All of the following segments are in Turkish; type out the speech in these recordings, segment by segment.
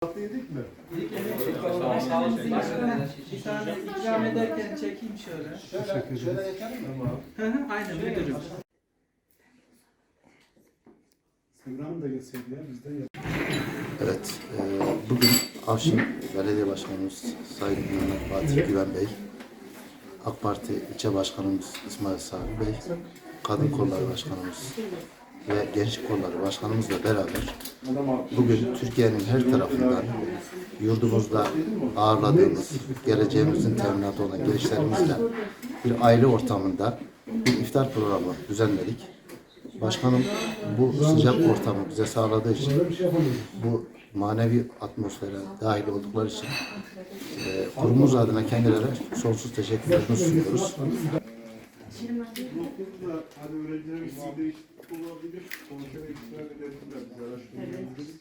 Tatlı yedik mi? Başkanım bir tane ikram ederken çekeyim şöyle. Teşekkür ederiz. Tamam. Hı hı, Aynen müdürüm. Semra'nın da gelseydi ya bizden ya. Evet, e, bugün Avşin Belediye Başkanımız Sayın Mehmet Fatih Güven Bey, AK Parti İlçe Başkanımız İsmail Sami Bey, Kadın Kolları Başkanımız ve Gençlik Kolları Başkanımızla beraber bugün Türkiye'nin her tarafından yurdumuzda ağırladığımız, geleceğimizin teminatı olan gençlerimizle bir aile ortamında bir iftar programı düzenledik. Başkanım bu sıcak ortamı bize sağladığı için bu manevi atmosfere dahil oldukları için e, kurumumuz adına kendilerine sonsuz teşekkürlerimi sunuyoruz. Okulda hani öğrencilerimiz bir değişiklik olabilir. Konuşmaya ikna edebilirler. Biz araştırmamız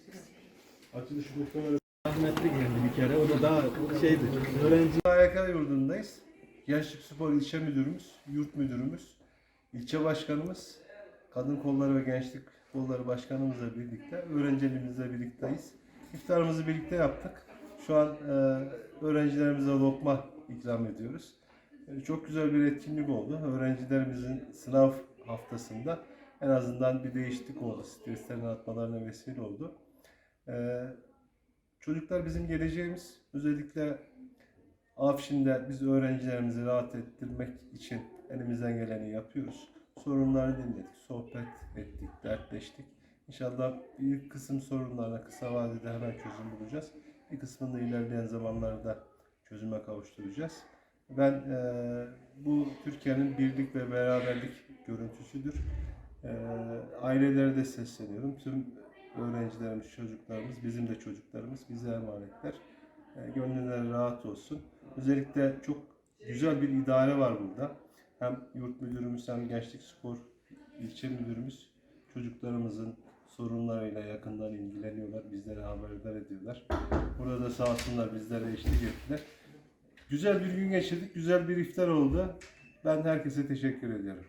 Açılışı muhtemelen Rahmetli geldi bir kere. O da daha şeydi. Öğrenci AYK yurdundayız. Gençlik Spor İlçe Müdürümüz, Yurt Müdürümüz, ilçe başkanımız, Kadın Kolları ve Gençlik Kolları Başkanımızla birlikte, öğrencilerimizle birlikteyiz. İftarımızı birlikte yaptık. Şu an e, öğrencilerimize lokma ikram ediyoruz. E, çok güzel bir etkinlik oldu. Öğrencilerimizin sınav haftasında en azından bir değişiklik oldu. Streslerini atmalarına vesile oldu. E, çocuklar bizim geleceğimiz. Özellikle Afşin'de biz öğrencilerimizi rahat ettirmek için elimizden geleni yapıyoruz. Sorunlarını dinledik, sohbet ettik, dertleştik. İnşallah bir kısım sorunlarına kısa vadede hemen çözüm bulacağız. Bir kısmını ilerleyen zamanlarda çözüme kavuşturacağız. Ben eee, bu Türkiye'nin birlik ve beraberlik görüntüsüdür. Eee ailelere de sesleniyorum. Tüm öğrencilerimiz, çocuklarımız, bizim de çocuklarımız bize emanetler. E, gönülleri rahat olsun. Özellikle çok güzel bir idare var burada. Hem yurt müdürümüz hem gençlik spor ilçe müdürümüz çocuklarımızın sorunlarıyla yakından ilgileniyorlar. Bizlere haberdar ediyorlar. Burada da sağ olsunlar bizlere eşlik ettiler. Güzel bir gün geçirdik. Güzel bir iftar oldu. Ben herkese teşekkür ediyorum.